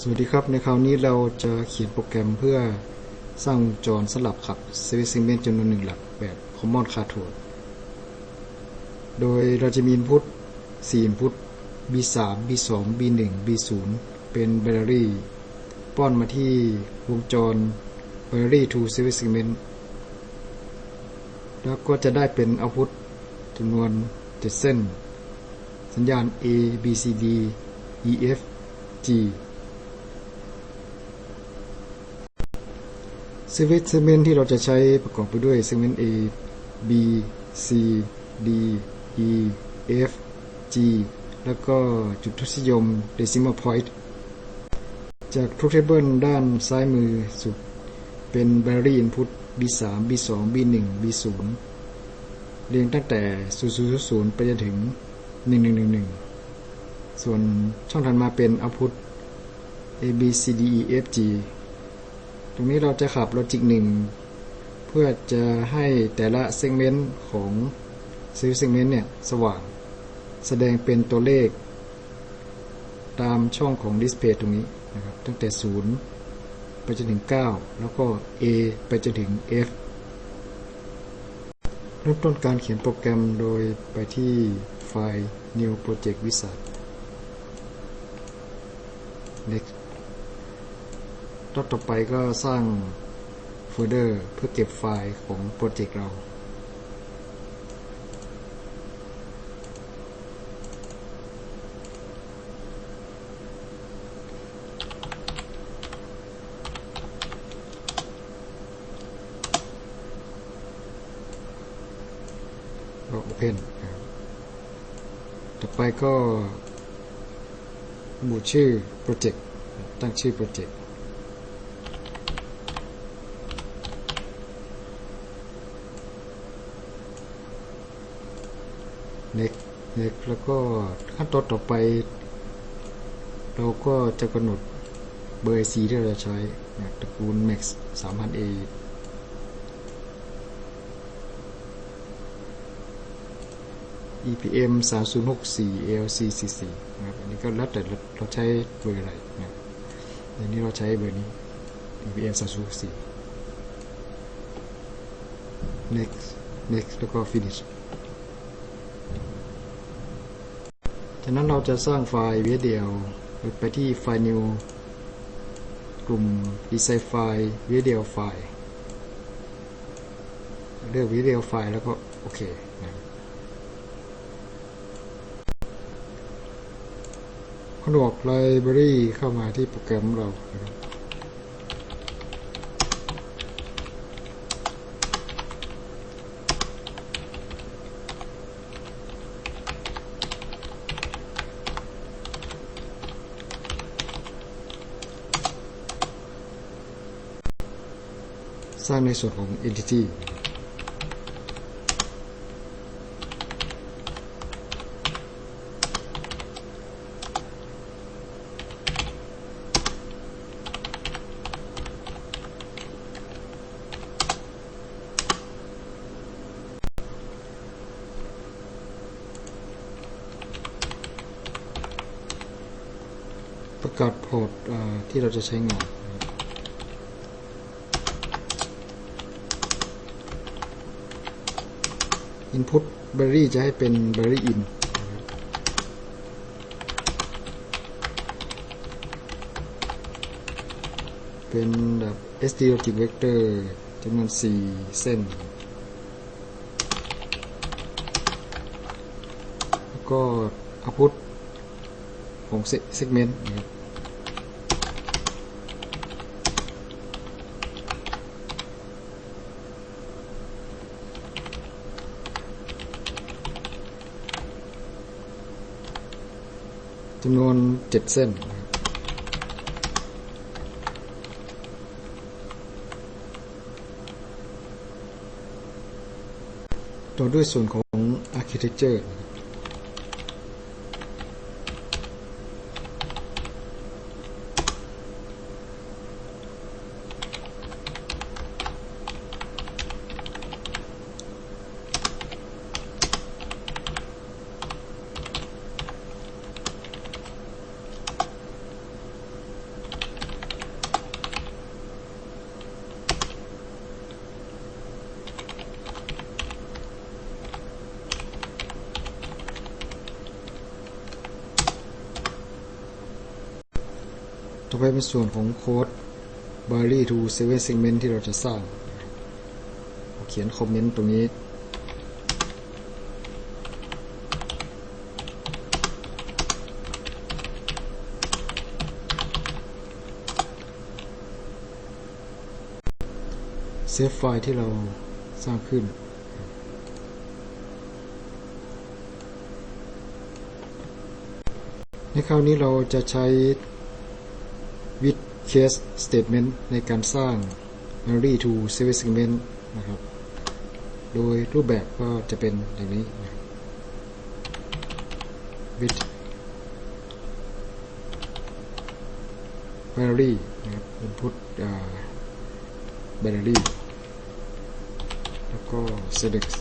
สวัสดีครับ ในคราวนี้เราจะเขียนโปรแกรมเพื่อสร้างวงจรสลับขับ Service Segment จำนวนหนึ่งหลักแบบ Common Card โดยเราจะมี input 4 input B3 B2 B1 B0 เป็น binary ป้อนมาที่วงจร binary to Service Segment แล้วก็จะได้เป็น output จำนวน 7 เส้น สัญญาณ A B C D E F G เซเซเมนที่เราจะใช้ประกอบไปด้วยเซเมน A B C D E F G แล้วก็จุดทศนิยม decimal point จาก truth table ด้านซ้ายมือสุด เป็น binary input B3 B2 B1 B0 เรียงตั้งแต่ 0000 ไปจนถึง 1111 ส่วนช่องถัดมาเป็น output A B C D E F G ตรงนี้เราจะขับ logic 1เพื่อจะให้แต่ละ segment ของ serial segment เนี่ยสว่างแสดงเป็นตัวเลข ตามช่องของ display ตรงนี้นะครับตั้งแต่ 0 ไปจนถึง 9 แล้วก็ A ไปจนถึง F เริ่มต้นการเขียนโปรแกรมโดยไปที่ไฟล์ New Project Wizard Next รอบต่อไปก็สร้างโฟลเดอร์เพื่อเก็บไฟล์ของโปรเจกต์เราก็ Open ครับต่อไปก็ระบุชื่อโปรเจกต์ ตั้งชื่อโปรเจกต์ next next แล้วก็ขั้นตอนต่อไป เราก็จะกำหนดเบอร์ IC ที่เราจะใช้นะตระกูล Max 3000A EPM 3064 LC44 นะครับ อันนี้ก็แล้วแต่เราใช้เบอร์อะไรนะอันนี้เราใช้เบอร์นี้ EPM 3064 next next แล้วก็ finish จากนั้นเราจะสร้างไฟล์วิดีโอไปที่ไฟล์ new กลุ่ม design ไฟล์วิดียวไฟล์เลือกวิดีโอไฟล์แล้วก็โอเคนะขนวกไลบรารีเข้ามาที่โปรแกรมเรานะครับ สร้างในส่วนของ entity ประกาศพอร์ตที่เราจะใช้งาน input berry จะให้เป็น berry in เป็นแบบ SD logic vector จำนวน 4 เส้น แล้วก็ output ของ segment นะครับ จำนวนเจ็ดเส้นนะครับต่อด้วยส่วนของ architecture ส่วนของโค้ด Barry to 7 segment ที่เราจะสร้าง เขียนคอมเมนต์ตรงนี้ เซฟไฟล์ที่เราสร้างขึ้นในคราวนี้เราจะใช้ with case statement ในการสร้าง memory to service segment นะครับ โดยรูปแบบก็จะเป็นอย่างนี้ with binary นะครับ input binary แล้วก็ select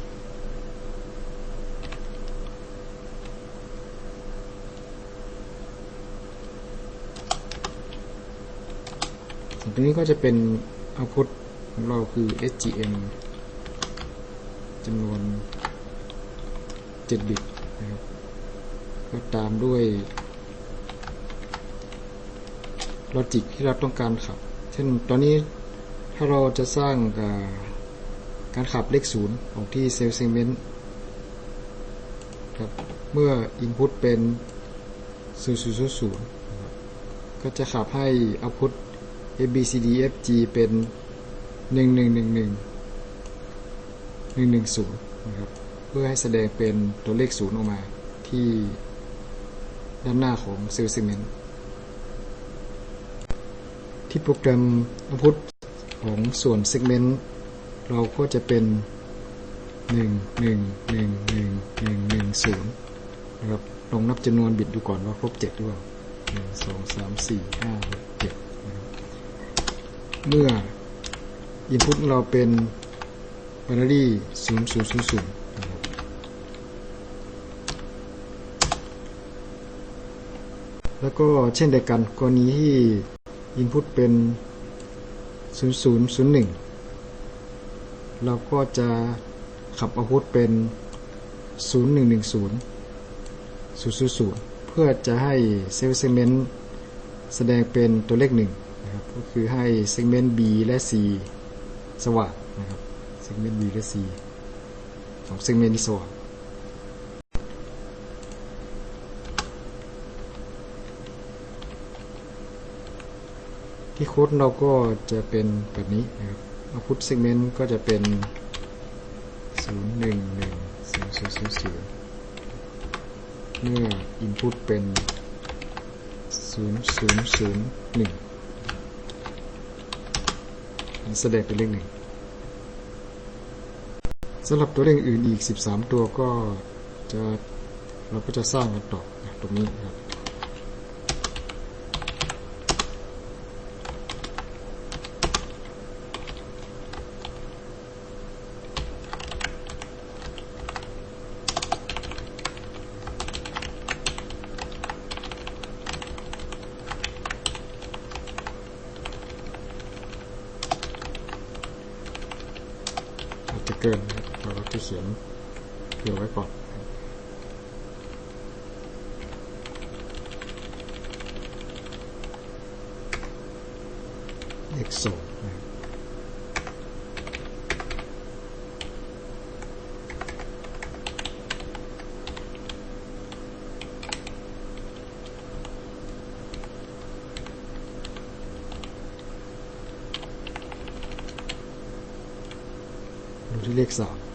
ส่วน ตรงนี้ก็จะเป็น output ของเราคือ SGM จำนวน 7 บิตนะครับ ก็ตามด้วยลอจิกที่เราต้องการขับ เช่นตอนนี้ถ้าเราจะสร้างการขับเลขศูนย์ออกที่เซลล์เซกเมนต์ครับเมื่อ Input เป็น 0000นะครับก็จะขับให้ Output A B C D F G เป็น 1111 110นะครับ เพื่อให้แสดงเป็นตัวเลขศูนย์ออกมาที่ด้านหน้าของเซลล์เซกเมนต์ที่โปรแกรม Output ของส่วน Segment เราก็จะเป็น 1 1 1 1 1 1 0นะครับลองนับจำนวนบิตดูก่อนว่าครบ 7 หรือเปล่า1 2 3 4 5 6 7นะครับ เมื่อ Input เราเป็น binary 0000นะครับแล้วก็เช่นเดียวกันกรณีที่ Input เป็น 0001 เราก็จะขับอาวุธเป็น 0110 000 เพื่อจะให้เซลล์เซกเมนต์แสดงเป็นตัวเลขหนึ่งนะครับ ก็คือให้เซกเมนต์ B และ C สว่างนะครับเซกเมนต์ B และ C สองเซกเมนต์ที่สว่างที่โค้ดเราก็จะเป็นแบบนี้นะครับ output segment ก็จะเป็น 0 1 1 0 0 0 0เมื่อ input เป็น 0 0 0 1มัน แสดงเป็นเลขหนึ่งสำหรับตัวเลขอื่นอีก 13 ตัวก็จะเราก็จะสร้างกันต่อตรงนี้ครับ อาจจะเกินนะครับ เราก็จะเขียนเผื่อไว้ก่อนเลขสองนะครับดูที่เลขสาม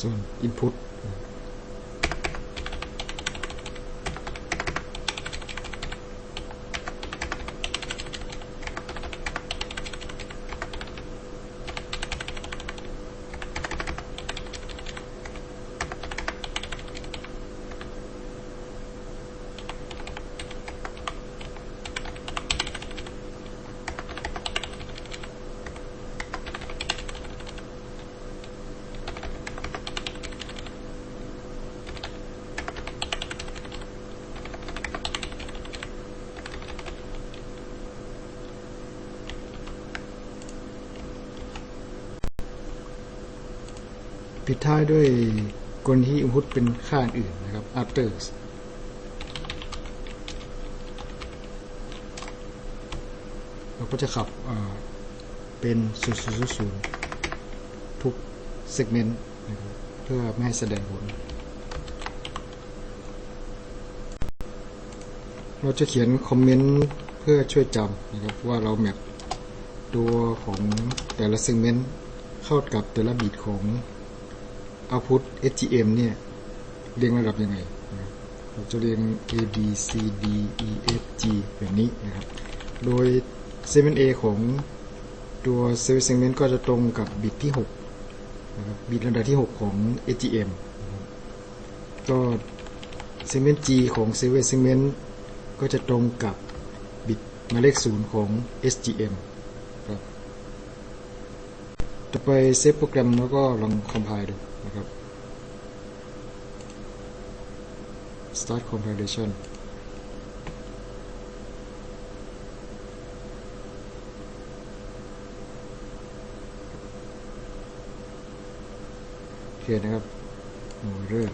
ส่วน input ปิดท้ายด้วยกรณีที่ input เป็นค่าอื่นนะครับ others เราก็จะขับเป็น000ทุก segment นะครับเพื่อไม่ให้แสดงผล เราจะเขียนคอมเมนต์เพื่อช่วยจำนะครับว่าเราแมปตัวของแต่ละ segment เข้ากับแต่ละบิตของ output SGM เนี่ยเรียงระดับยังไงเราจะเรียง A B C D E F G แบบนี้นะครับ โดย segment A ของตัว service segment ก็จะตรงกับบิตที่6นะครับบิตลำดับที่ 6 ของ SGM ก็ segment G ของ service segment ก็จะตรงกับบิตหมายเลข0ของ SGM ครับต่อไปเซฟโปรแกรมแล้วก็ลองคอมไพล์ดู นะครับ start compilation โอเคนะครับโอ้เริ่ม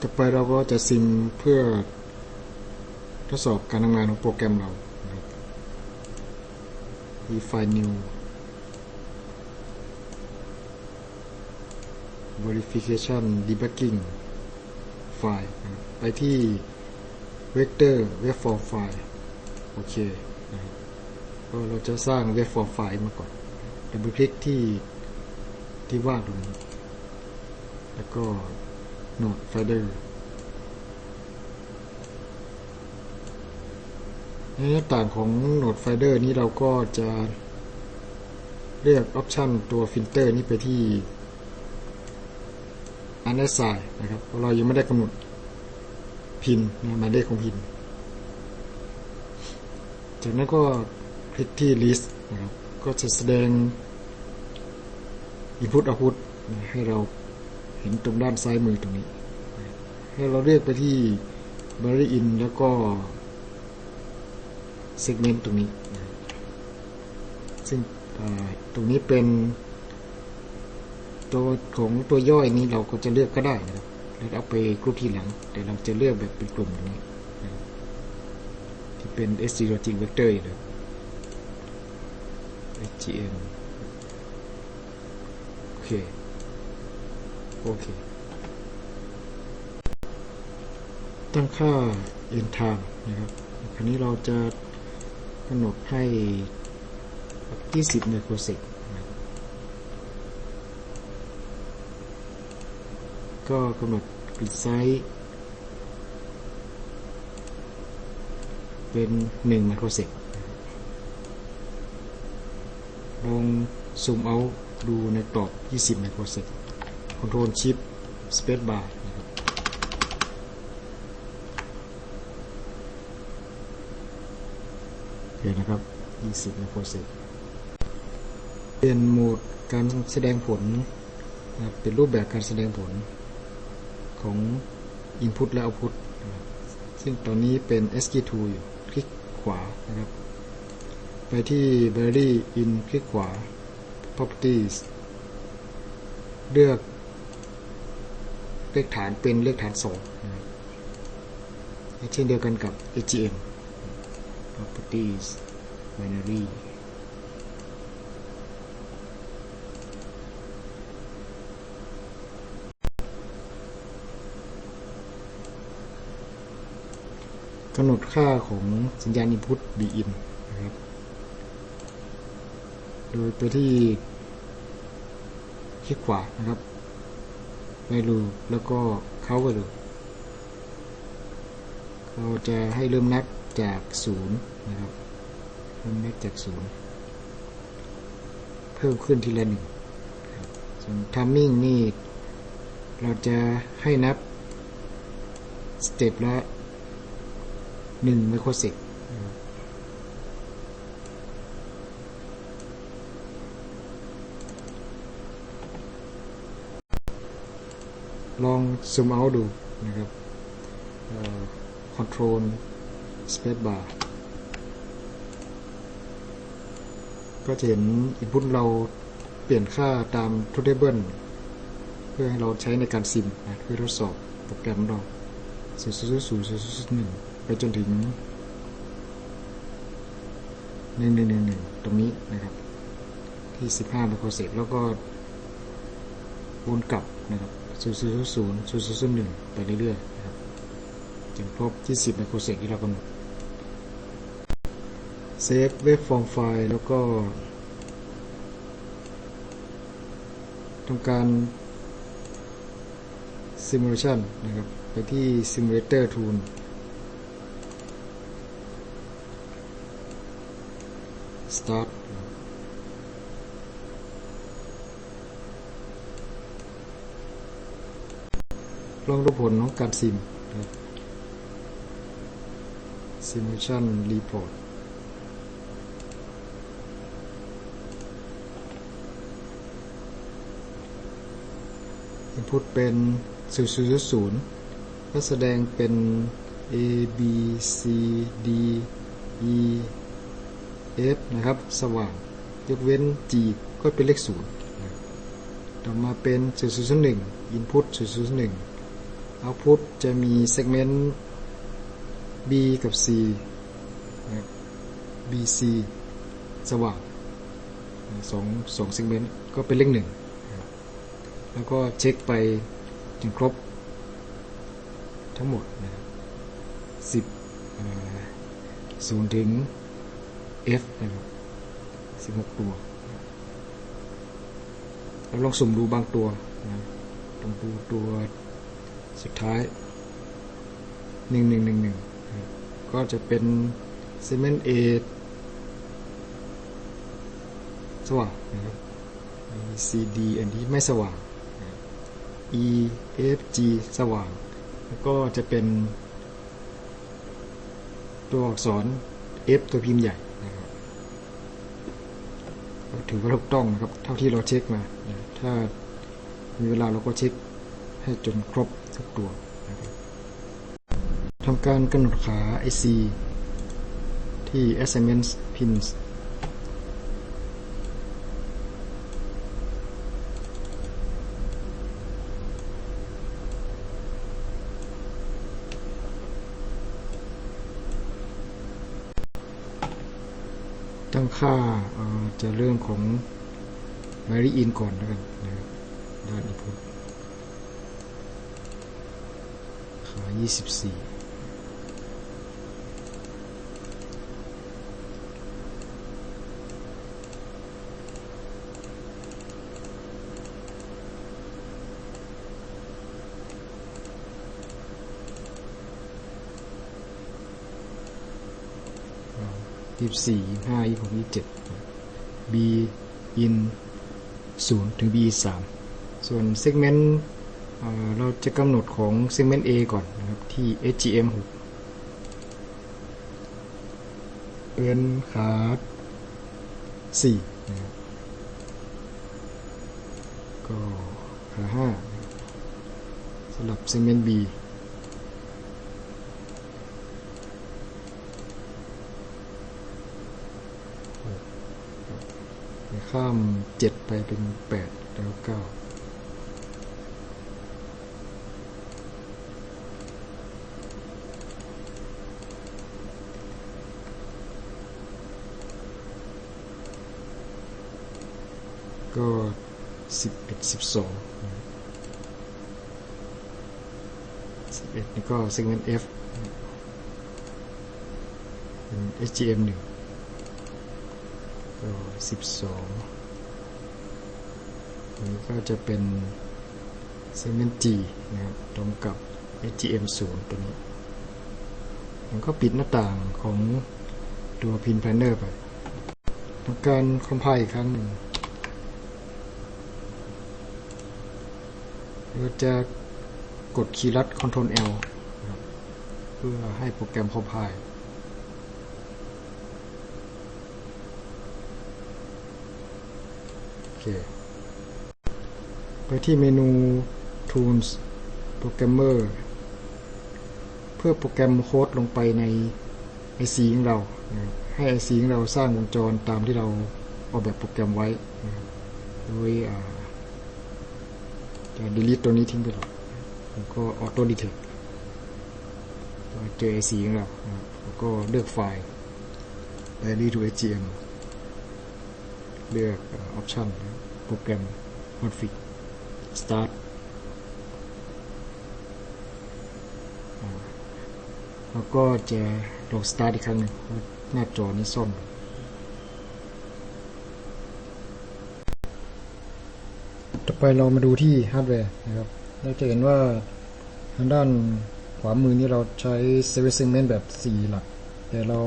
ต่อไปเราก็จะซิมเพื่อทดสอบการทำงานของโปรแกรมเรา define new verification debugging file ไปที่ vector waveform file โอเคก็เราจะสร้าง waveform file มาก่อนดับเบิลคลิกที่ที่ว่างตรงนี้ แล้วก็ node folder ใน หน้าต่างของ Node Finder นี้เราก็จะเลือกออปชันตัว Filter นี้ไปที่ Unassign นะครับเราะเรายังไม่ได้กำหนดพินนะหมายเลขของพิน จากนั้นก็คลิกที่ List นะครับ ก็จะแสดง Input Output ให้เราเห็นตรงด้านซ้ายมือตรงนี้ ให้เราเลือกไปที่ Bury In แล้วก็ segment ตรงนี้นะซึ่งตรงนี้เป็นตัวของตัวย่อยนี้เราก็จะเลือกก็ได้นะครับแล้วเอาไปกรุ๊ปทีหลัง แต่เราจะเลือกแบบเป็นกลุ่มตรงนี้นะที่เป็น SG Logic Vector เลย SGM โอเค โอเค ตั้งค่า end time นะครับ คราวนี้เราจะ กำหนดให้ 20ไมโครเซกก็กำหนดกริดไซส์เป็น 1 ไมโครเซกลองซูมเอาดูในกรอบ 20 ไมโครเซกคอนโทรลชิปสเปซบาร์ นะครับโอเคนะครับ 20ไมโครเซกเป็นโหมดการแสดงผลนะครับเป็นรูปแบบการแสดงผลของ Input และ Output นะซึ่งตอนนี้เป็น SQ2 อยู่คลิกขวานะครับ ไปที่ Binary In คลิกขวา Properties เลือกเลขฐานเป็นเลขฐาน2นะเช่นเดียวกันกับ AGM properties binary กำหนดค่าของสัญญาณ input bin นะครับ โดยไปที่คลิกขวานะครับไม่รูแล้วก็เข้าไปดูเราจะให้เริ่มนับ จากศูนย์นะครับเริ่มนับจากศูนย์เพิ่มขึ้นทีละหนึ่งครับส่วนทัมมิ่งนี่เราจะให้นับสเต็ปละหนึ่งไมโครเซกลองซูมเอาดูนะครับคอนโทรล สเปซบาร์ก็จะเห็นอินพุตเราเปลี่ยนค่าตามทูเทเบิลเพื่อให้เราใช้ในการซิมนะเพื่อทดสอบโปรแกรมเรา0 0 0 0 0 1ไปจนถึง 1111 ตรงนี้นะครับ ที่ 15ไมโครเซกแล้วก็วนกลับนะครับ0000 0 0 1 ไปเรื่อยๆนะครับจนครบ20ไมโครเซกที่เรากำหนด เซฟเว็บฟอร์มไฟล์แล้วก็ทำการ simulation นะครับ ไปที่ simulator tool สตาร์ทลองดูผลของการซิมนะครับ simulation report อินพุตเป็น0 0 0ก็แสดงเป็น A B C D E F นะครับ สว่าง ยกเว้น G ก็เป็นเลข0นะครับต่อมาเป็น 001 Input 001 Output จะมี segment B กับ C BC สว่างสองสอง segment ก็เป็นเลขหนึ่ง แล้วก็เช็คไปจนครบ ทั้งหมดนะสิบศูนย์ถึง F นะครับสิบหกตัว แล้วลองสุ่มดูบางตัวนะลองดูตัวสุดท้ายหนึ่งหนึ่งหนึ่งหนึ่งก็จะเป็นเซเมนต์ A สว่างนะครับ C D อันนี้ไม่สว่าง E F G สว่าง แล้วก็จะเป็น ตัวอักษร F ตัวพิมพ์ใหญ่นะครับถือว่าถูกต้องนะครับ เท่าที่เราเช็คมา ถ้ามีเวลาเราก็เช็คให้จนครบทุกตัวนะครับทำการกำหนดขา IC ที่ assignment pins ตั้งค่าจะเรื่องของ Mary In ก่อนแล้วกันนะครับด้าน input ขา24 ยี่สี่ยี่ห้ายี่หกยี่เจ็ด B in ศูนย์ถึง B สามส่วน segment เอ่อเราจะกำหนดของ segment A ก่อนนะครับ ที่ HGM 6เป็นขาสี่นะครับก็ขาห้าสำหรับ segment B ข้ามเจ็ดไปเป็นแปดแล้วเก้าก็สิบเอ็ดสิบสองสิบเอ็ดนี่ก็ segment F เป็น SGM หนึ่ง สิบสองนี้ก็จะเป็น segment G นะครับตรงกับ HGM 0ตัวนี้ผมก็ปิดหน้าต่างของตัว Pin Planner ไปทำการคอมไพล์อีกครั้งหนึ่งเราจะกดคีย์ลัด Ctrl L นะครับเพื่อให้โปรแกรมคอมไพล์โอ เค ไปที่เมนู Tools Programmer เพื่อโปรแกรมโค้ดลงไปใน IC ของเรานะครับให้ IC ของเราสร้างวงจรตามที่เราออกแบบโปรแกรมไว้ โดยจะ delete ตัวนี้ทิ้งไปเลยแล้วก็ auto detect เราเจอ IC ของเรา แล้วก็เลือกไฟล์ ready to HGM เลือกอ่า option นโปรแกรม config start แล้วก็จะลง start อีกครั้งหนึ่งหน้าจอนี้ซ่อมต่อไปเรามาดูที่ฮาร์ดแวร์นะครับ เราจะเห็นว่าทางด้านขวามือนี้เราใช้ Series Segment แบบ 4 หลัก แต่เรา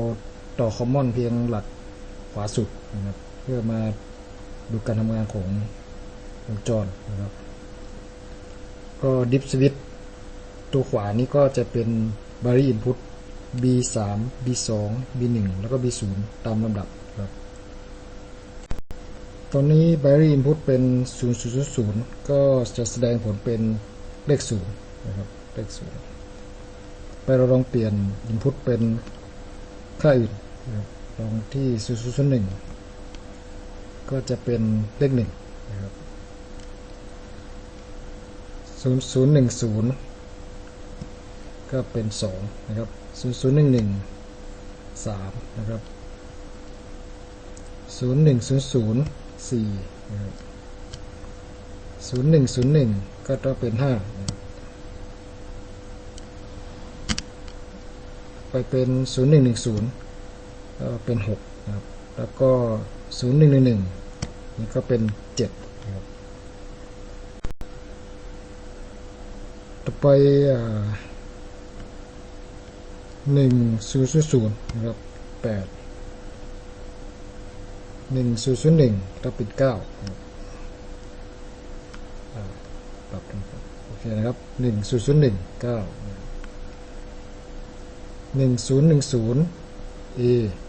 ต่อ Common เพียงหลักขวาสุดนะครับ พื่อมาดูการทำงานของวงจรนะครับ ก็ Dip Switch ตัวขวานี้ก็จะเป็น Binary Input B3 B2 B1 แล้วก็ B0 ตามลำดับครับ ตอนนี้ binary input เป็น 0000 ก็จะแสดงผลเป็นเลข0นะครับ เลข0ไปเราลองเปลี่ยน input เป็นค่าอื่นลองที่ 0001 ก็จะเป็นเลข1นะครับ0010ก็เป็น2นะครับ0011 3นย์หนึ่งหนึ่งสามนะครับศูนย์หนึ่งศูนย์ศูนย์สี่นะครับศูนย์หนึ่งศูนย์หนึ่งก็ต้องเป็นห้าไปเป็นศูนย์หนึ่งหนึ่งศูนย์ก็เป็นหกนะครับ แล้วก็ ศูนย์หนึ่งหนึ่งหนึ่งนี่ก็เป็นเจ็ดนะครับต่อไปหนึ่งศูนย์ศูนย์นะครับแปดหนึ่งศูนย์ศูนย์หนึ่งก็เป็นเก้าอ่าปรับโอเคนะครับหนึ่งศูนย์ศูนย์หนึ่งเก้าหนึ่งศูนย์หนึ่งศูนย์ A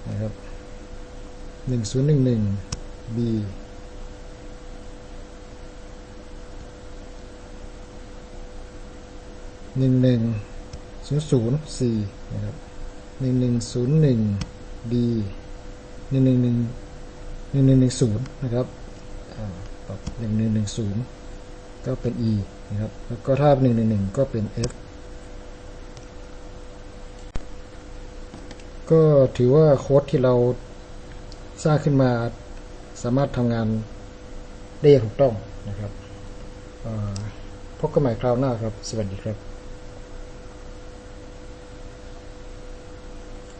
นะครับ หนึ่งศูนย์หนึ่งหนึ่ง B หนึ่งหนึ่งศูนย์ศูนย์ C นะครับหนึ่งหนึ่งศูนย์หนึ่ง D หนึ่งหนึ่งหนึ่งหนึ่งหนึ่งหนึ่งศูนย์นะครับอ่าปรับหนึ่งหนึ่งหนึ่งศูนย์ก็เป็น e นะครับ แล้วก็ถ้าหนึ่งหนึ่งหนึ่งก็เป็น f ก็ถือว่าโค้ดที่เรา สร้างขึ้นมาสามารถทำงานได้อย่างถูกต้องนะครับพบกันใหม่คราวหน้าครับ สวัสดีครับ